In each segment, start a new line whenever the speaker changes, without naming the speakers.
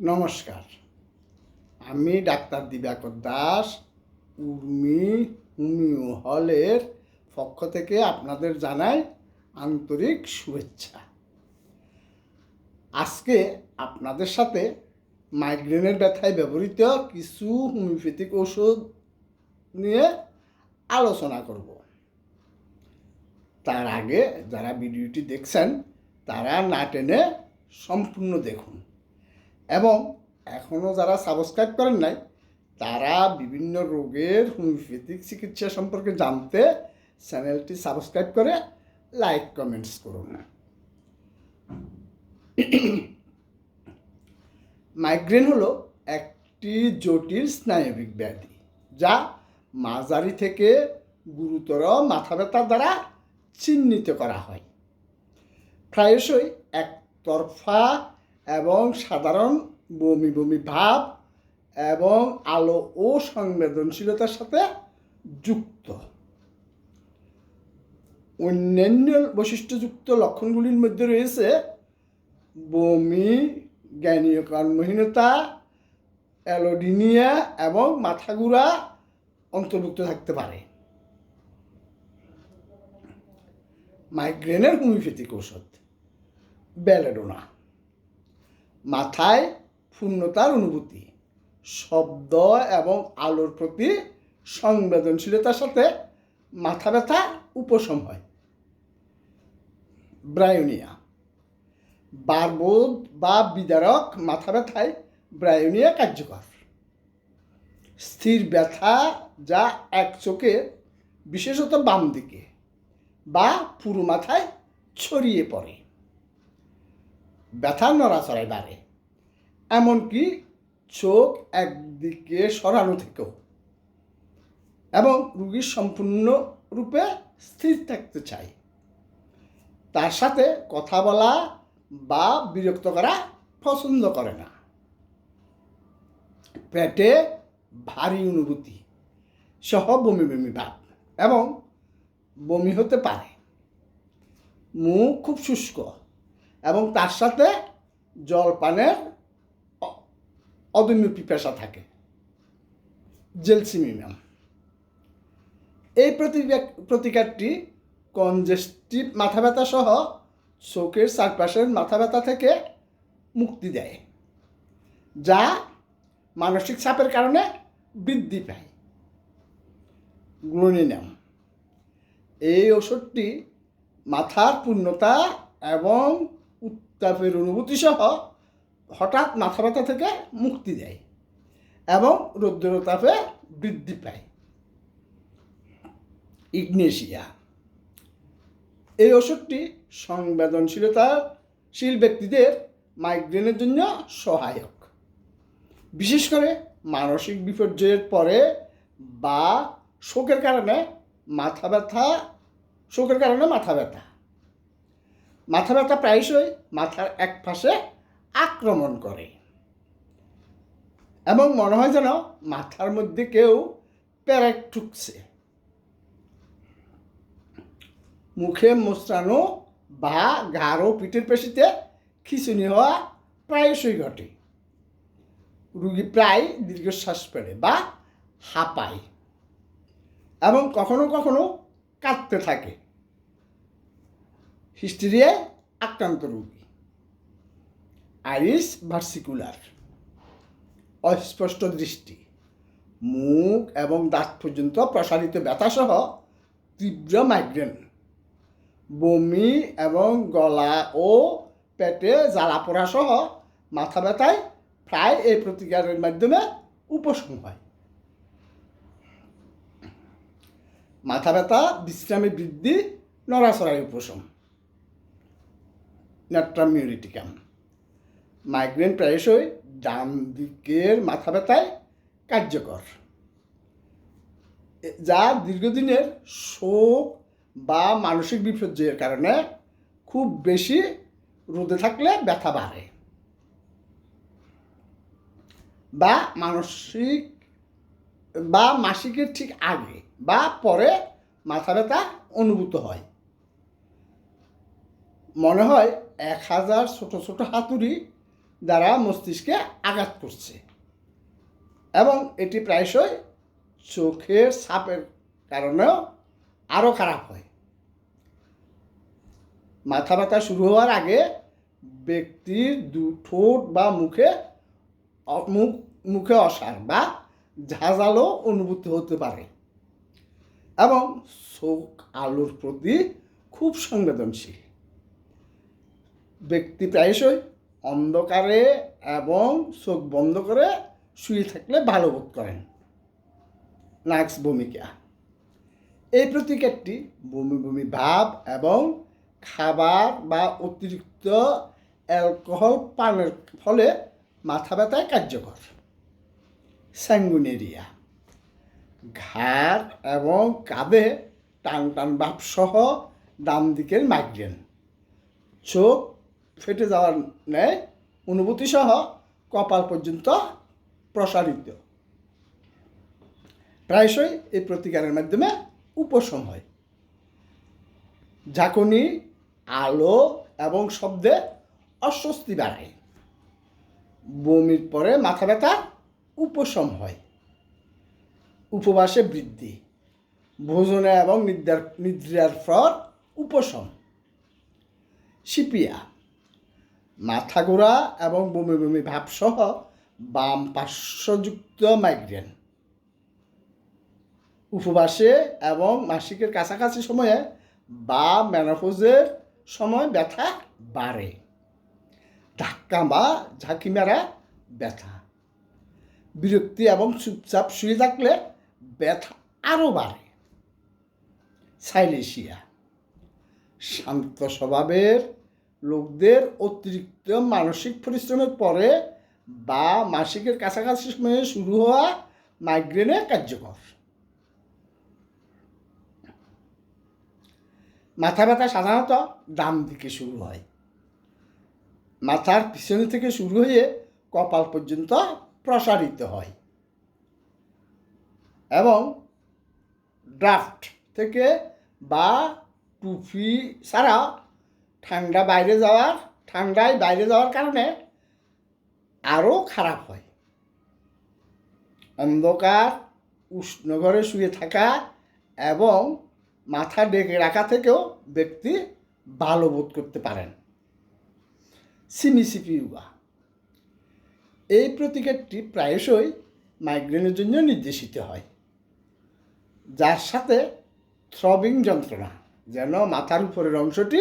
নমস্কার। আমি doctor Dibakar Das, Urmi homeo হলের পক্ষ থেকে আপনাদের জানাই আন্তরিক শুভেচ্ছা। আজকে আপনাদের সাথে মাইগ্রেনের ব্যথায় ব্যবহৃত কিছু হোমিওপ্যাথিক ওষুধ নিয়ে আলোচনা করব। তার আগে যারা ভিডিওটি দেখছেন, তারা না টেনে সম্পূর্ণ দেখুন। এবং এখনও যারা সাবস্ক্রাইব করেন নাই, তারা বিভিন্ন রোগের হোমিওপ্যাথিক চিকিৎসা সম্পর্কে জানতে চ্যানেলটি সাবস্ক্রাইব করে লাইক কমেন্টস করুন। মাইগ্রেন হলো একটি জটিল স্নায়বিক ব্যাধি, যা মাঝারি থেকে গুরুতর মাথা ব্যথা দ্বারা চিহ্নিত করা হয়। প্রায়শই একতরফা এবং সাধারণ বমি বমি ভাব এবং আলো ও সংবেদনশীলতার সাথে যুক্ত। অন্যান্য বৈশিষ্ট্যযুক্ত লক্ষণগুলির মধ্যে রয়েছে বমি জ্ঞানীয় কর্মহীনতা, অ্যালোডিনিয়া এবং মাথা ঘুরা অন্তর্ভুক্ত থাকতে পারে। মাইগ্রেনের হোমিওপ্যাথিক ঔষধ, ব্যালেডোনা। মাথায় পূর্ণতার অনুভূতি, শব্দ এবং আলোর প্রতি সংবেদনশীলতার সাথে মাথা ব্যথা উপশম হয়। ব্রায়োনিয়া, বারবোধ বা বিদারক মাথা ব্যথায় ব্রায়োনিয়া কার্যকর। স্থির ব্যথা যা এক চোখে, বিশেষত বাম দিকে বা পুরো মাথায় ছড়িয়ে পড়ে। ব্যথা নড়াচড়ায় বাড়ে। এমনকি চোখ একদিকে সরানো থেকেও। এবং রুগীর সম্পূর্ণরূপে স্থির থাকতে চায়। তার সাথে কথা বলা বা বিরক্ত করা পছন্দ করে না। পেটে ভারী অনুভূতি, সহ বমি বমি ভাব এবং বমি হতে পারে। মুখ খুব শুষ্ক এবং তার সাথে জলপানের অ- অদম্য পিপাসা থাকে। জেলসিমিনাম এই প্রতিকা- প্রতিকারটি কনজেস্টিভ মাথা ব্যথা সহ চোখের চারপাশের মাথা ব্যথা থেকে মুক্তি দেয়, যা মানসিক চাপের কারণে বৃদ্ধি পায়। গ্লুনিনাম এই ওষুধটি মাথার পূর্ণতা এবং উত্তাপের অনুভূতি সহ হঠাৎ মাথা ব্যথা থেকে মুক্তি দেয় এবং রৌদ্রতাপে বৃদ্ধি পায়। ইগনেশিয়া। এই ওষুধটি সংবেদনশীলতাশীল ব্যক্তিদের মাইগ্রেনের জন্য সহায়ক। বিশেষ করে মানসিক বিপর্যয়ের পরে বা শোকের কারণে মাথা ব্যথা, শোকের কারণে মাথা ব্যথা। মাথা ব্যথা প্রায়শই মাথার এক পাশে আক্রমণ করে। এবং মনে হয় যেন মাথার মধ্যে কেউ প্যারেক ঠুকছে। মুখে মোচড়ানো বা ও পিঠের পেশিতে খিঁচুনি হওয়া প্রায়শই ঘটে। রুগী প্রায় দীর্ঘশ্বাস ফেলে বা হাঁপায় এবং কখনো কখনো কাঁদতে থাকে। হিস্টেরিয়ায় আক্রান্ত রোগী। Iris versicolor. অস্পষ্ট দৃষ্টি। মুখ এবং দাঁত পর্যন্ত প্রসারিত ব্যথাসহ তীব্র মাইগ্রেন বমি এবং গলা ও পেটে জ্বালা পোড়া সহ মাথা ব্যথায় প্রায় এই প্রতিকারের মাধ্যমে উপশম হয়। মাথা ব্যথা বিশ্রামে বৃদ্ধি, নড়াচড়ায় উপশম। ন্যাট্রামিউরিটিকাম। মাইগ্রেন প্রায়শই ডান দিকের মাথা ব্যথায় কার্যকর। যা দীর্ঘদিনের শোক বা মানসিক বিপর্যয়ের কারণে খুব বেশি রোদে থাকলে ব্যথা বাড়ে বা মানসিক বা মাসিকের ঠিক আগে বা পরে মাথা ব্যথা অনুভূত হয়। মনে হয় এক হাজার ছোট ছোট হাতুড়ি দ্বারা মস্তিষ্কে আঘাত করছে। এবং এটি প্রায়শই চোখের সাপের কারণেও আরও খারাপ হয়। মাথা ব্যথা শুরু হওয়ার আগে ব্যক্তির দু ঠোঁট বা মুখে মুখ, মুখে অসার বা ঝাঁঝালো অনুভূতি হতে পারে। এবং চোখ আলোর প্রতি খুব সংবেদনশীল। ব্যক্তি প্রায়শই অন্ধকারে এবং চোখ বন্ধ করে শুয়ে থাকলে ভালো বোধ করেন। নাক্স ভূমিকা। এই প্রতিকারটি বমি বমি ভাব এবং খাবার বা অতিরিক্ত অ্যালকোহল পানের ফলে মাথা ব্যথায় কার্যকর। স্যাঙ্গুনেরিয়া। ঘাড় এবং কাঁধে টান টান ভাবসহ ডান দিকের মাইগ্রেন চোখ ফেটে যাওয়ার ন্যায় অনুভূতি সহ কপাল পর্যন্ত প্রসারিত। প্রায়শই এই প্রতিকারের মাধ্যমে উপশম হয়। ঝাঁকুনি, আলো এবং শব্দে অস্বস্তি বাড়ায়। বমির পরে মাথা ব্যথা উপশম হয়। উপবাসে বৃদ্ধি, ভোজনে এবং নিদ্রার নিদ্রার পর উপশম। সিপিয়া মাথা ঘোরা এবং বমি বমি ভাবসহ বাম পার্শ্বযুক্ত মাইগ্রেন উপবাসে এবং মাসিকের কাছাকাছি সময়ে বা ম্যানোপোজের সময় ব্যথা বাড়ে। ধাক্কা বা ঝাঁকি মারা ব্যথা। বিরক্তি এবং চুপচাপ শুয়ে থাকলে ব্যথা আরও বাড়ে। সাইলেশিয়া। শান্ত স্বভাবের লোকদের অতিরিক্ত মানসিক পরিশ্রমের পরে বা মাসিকের কাছাকাছি সময়ে শুরু হওয়া মাইগ্রেনে কার্যকর। মাথা ব্যথা সাধারণত ডান দিকে শুরু হয়। মাথার পিছনে থেকে শুরু হয়ে কপাল পর্যন্ত প্রসারিত হয়। এবং ড্রাফট থেকে বা টুপি ছাড়া ঠান্ডা বাইরে যাওয়ার, ঠান্ডায় বাইরে যাওয়ার কারণে আরও খারাপ হয়। অন্ধকার, উষ্ণ ঘরে শুয়ে থাকা এবং মাথা ডেকে রাখা থেকেও ব্যক্তি ভালো বোধ করতে পারেন। সিমিসিপিউগা এই প্রতিকারটি প্রায়শই মাইগ্রেনের জন্য নির্দেশিত হয়। যার সাথে থ্রবিং যন্ত্রণা, যেন মাথার উপরের অংশটি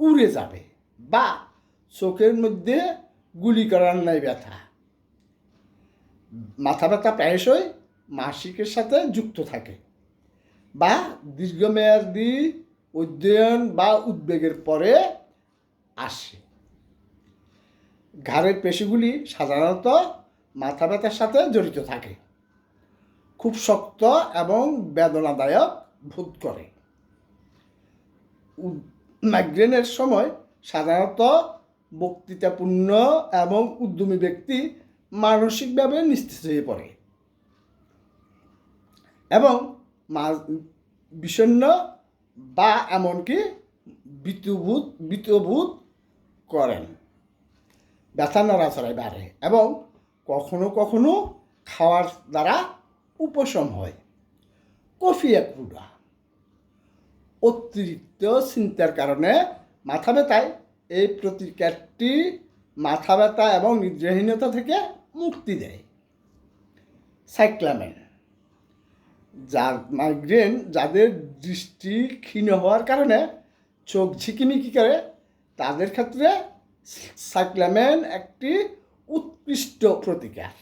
উড়ে যাবে বা চোখের মধ্যে গুলি করার নাই ব্যথা। মাথা ব্যথা প্রায়শই মাসিকের সাথে যুক্ত থাকে বা দীর্ঘমেয়াদী অধ্যয়ন বা উদ্বেগের পরে আসে। ঘাড়ের পেশিগুলি সাধারণত মাথা ব্যথার সাথে জড়িত থাকে। খুব শক্ত এবং বেদনাদায়ক বোধ করে। মাইগ্রেনের সময় সাধারণত বক্তৃতাপূর্ণ এবং উদ্যমী ব্যক্তি মানসিকভাবে নিস্তেজ হয়ে পড়ে। এবং বিষণ্ণ বা এমনকি বিতুভূত, বিতভূত করেন। ব্যথা নড়াচড়ায় বাড়ে এবং কখনো কখনো খাওয়ার দ্বারা উপশম হয়। কফি এক অতিরিক্ত চিন্তার কারণে মাথা ব্যথায়। এই প্রতিকারটি মাথা ব্যথা এবং নিদ্রাহীনতা থেকে মুক্তি দেয়। সাইক্লামেন। যার মাইগ্রেন যাদের দৃষ্টি ক্ষীণ হওয়ার কারণে চোখ ঝিকিমিকি করে, তাদের ক্ষেত্রে সাইক্লামেন একটি উৎকৃষ্ট প্রতিকার।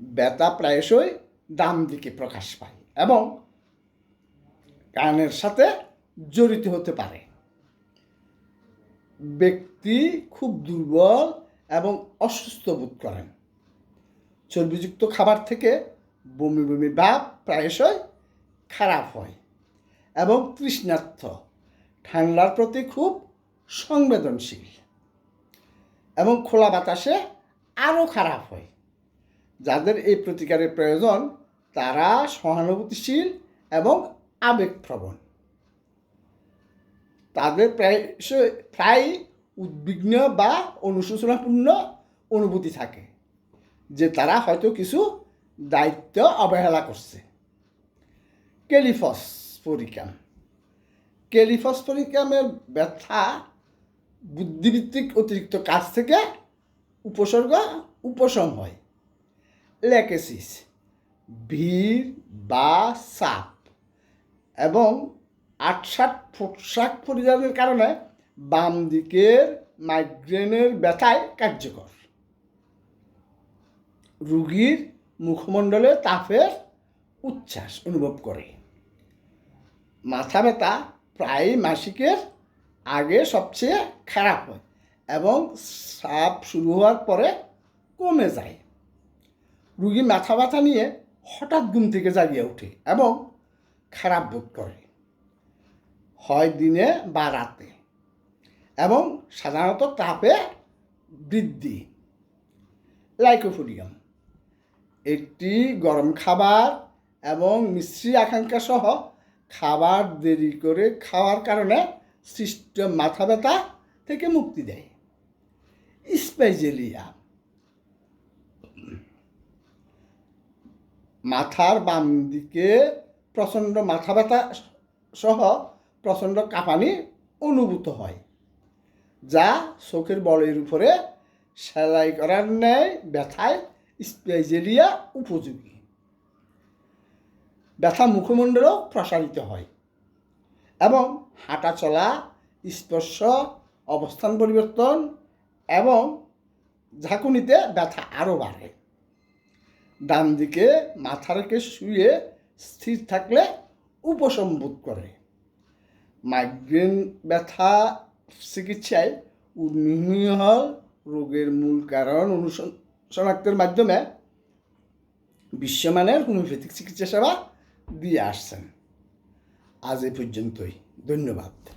ব্যথা প্রায়শই ডান দিকে প্রকাশ পায় এবং কানের সাথে জড়িত হতে পারে। ব্যক্তি খুব দুর্বল এবং অসুস্থ বোধ করেন। চর্বিযুক্ত খাবার থেকে বমি বমি ভাব প্রায়শই খারাপ হয় এবং তৃষ্ণার্থ। ঠান্ডার প্রতি খুব সংবেদনশীল এবং খোলা বাতাসে আরও খারাপ হয়। যাদের এই প্রতিকারের প্রয়োজন তারা সহানুভূতিশীল এবং আবেগপ্রবণ। তাদের প্রায় প্রায় উদ্বিগ্ন বা অনুশোচনাপূর্ণ অনুভূতি থাকে, যে তারা হয়তো কিছু দায়িত্ব অবহেলা করছে। কেলিফসফোরিকাম। কেলিফসফোরিকামের ব্যথা বুদ্ধিভিত্তিক অতিরিক্ত কাজ থেকে উপসর্গ, উপশম হয়। ল্যাকেসিস ভিড় বা চাপ এবং আটসাট পোশাক পরিধানের কারণে বাম দিকের মাইগ্রেনের ব্যথায় কার্যকর। রুগীর মুখমণ্ডলে তাপের উচ্ছ্বাস অনুভব করে। মাথা ব্যথা প্রায় মাসিকের আগে সবচেয়ে খারাপ হয় এবং সাপ শুরু হওয়ার পরে কমে যায়। রুগী মাথা ব্যথা নিয়ে হঠাৎ ঘুম থেকে জাগিয়ে ওঠে এবং খারাপ বোধ করে। হয় দিনে বা রাতে। এবং সাধারণত তাপে বৃদ্ধি। লাইকোফোডিয়াম। একটি গরম খাবার এবং মিশ্রি আকাঙ্ক্ষা সহ খাবার দেরি করে খাওয়ার কারণে সৃষ্ট মাথা ব্যথা থেকে মুক্তি দেয়। স্পাইজেলিয়া মাথার বাম দিকে প্রচণ্ড মাথা ব্যথা সহ প্রচণ্ড কাঁপানি অনুভূত হয়। যা চোখের বলের উপরে সেলাই করার ন্যায় ব্যথায় স্পেজেলিয়া উপযোগী। ব্যথা মুখমণ্ডলও প্রসারিত হয় এবং হাঁটা চলা, স্পর্শ, অবস্থান পরিবর্তন এবং ঝাঁকুনিতে ব্যথা আরও বাড়ে। ডান দিকে মাথা রেখে শুয়ে স্থির থাকলে উপশম বোধ করে। মাইগ্রেন ব্যথা চিকিৎসায় উন্মিহল রোগের মূল কারণ অনুসনাক্তের মাধ্যমে বিশ্বমানের হোমিওপ্যাথিক চিকিৎসা সেবা দিয়ে আসছেন। আজ এ পর্যন্তই। ধন্যবাদ।